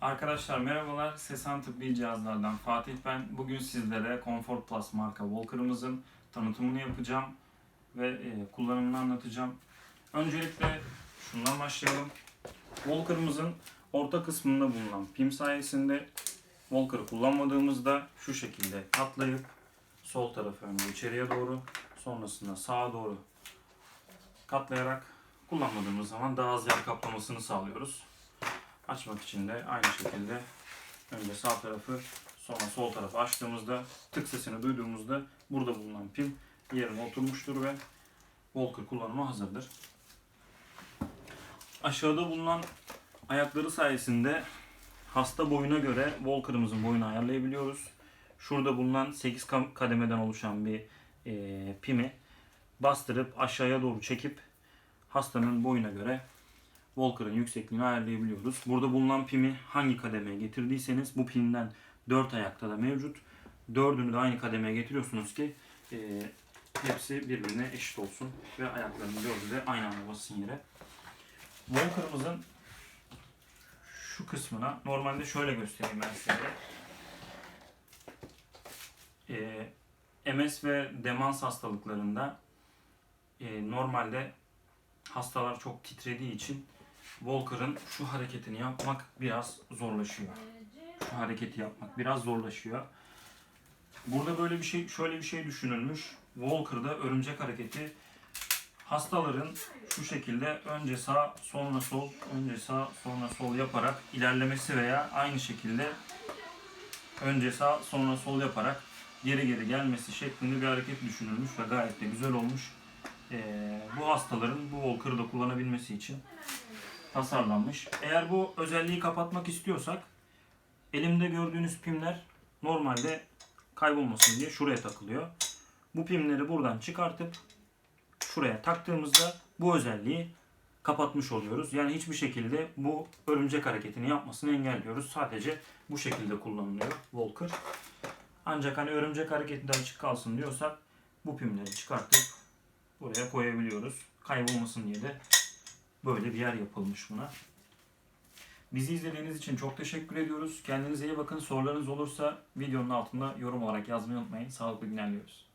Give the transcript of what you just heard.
Arkadaşlar merhabalar. Sesan Tıbbi Cihazlardan Fatih ben. Bugün sizlere Comfort Plus marka Walker'ımızın tanıtımını yapacağım ve e, kullanımını anlatacağım. Öncelikle şundan başlayalım. Walker'ımızın orta kısmında bulunan pim sayesinde Walker'ı kullanmadığımızda şu şekilde katlayıp sol tarafı önce içeriye doğru sonrasında sağa doğru katlayarak kullanmadığımız zaman daha az yer kaplamasını sağlıyoruz. Açmak için de aynı şekilde önce sağ tarafı sonra sol tarafı açtığımızda tık sesini duyduğumuzda burada bulunan pim yerine oturmuştur ve Walker kullanıma hazırdır. Aşağıda bulunan ayakları sayesinde hasta boyuna göre Walker'ımızın boyunu ayarlayabiliyoruz. Şurada bulunan 8 kam- kademeden oluşan bir e, pimi bastırıp aşağıya doğru çekip hastanın boyuna göre Walker'ın yüksekliğini ayarlayabiliyoruz. Burada bulunan pimi hangi kademeye getirdiyseniz bu pimden 4 ayakta da mevcut. Dördünü de aynı kademeye getiriyorsunuz ki e, hepsi birbirine eşit olsun ve ayaklarının dördü de aynı anda bassın yere. Walker'ımızın şu kısmına normalde şöyle göstereyim ben size. E, MS ve demans hastalıklarında e, normalde hastalar çok titrediği için Walker'ın şu hareketini yapmak biraz zorlaşıyor. Şu hareketi yapmak biraz zorlaşıyor. Burada böyle bir şey, şöyle bir şey düşünülmüş. Walker'da örümcek hareketi hastaların şu şekilde önce sağ sonra sol, önce sağ sonra sol yaparak ilerlemesi veya aynı şekilde önce sağ sonra sol yaparak geri geri gelmesi şeklinde bir hareket düşünülmüş ve gayet de güzel olmuş. Ee, bu hastaların bu Walker'ı da kullanabilmesi için tasarlanmış. Eğer bu özelliği kapatmak istiyorsak elimde gördüğünüz pimler normalde kaybolmasın diye şuraya takılıyor. Bu pimleri buradan çıkartıp şuraya taktığımızda bu özelliği kapatmış oluyoruz. Yani hiçbir şekilde bu örümcek hareketini yapmasını engelliyoruz. Sadece bu şekilde kullanılıyor Walker. Ancak hani örümcek hareketi de açık kalsın diyorsak bu pimleri çıkartıp buraya koyabiliyoruz. Kaybolmasın diye de böyle bir yer yapılmış buna. Bizi izlediğiniz için çok teşekkür ediyoruz. Kendinize iyi bakın. Sorularınız olursa videonun altında yorum olarak yazmayı unutmayın. Sağlıklı günler diliyoruz.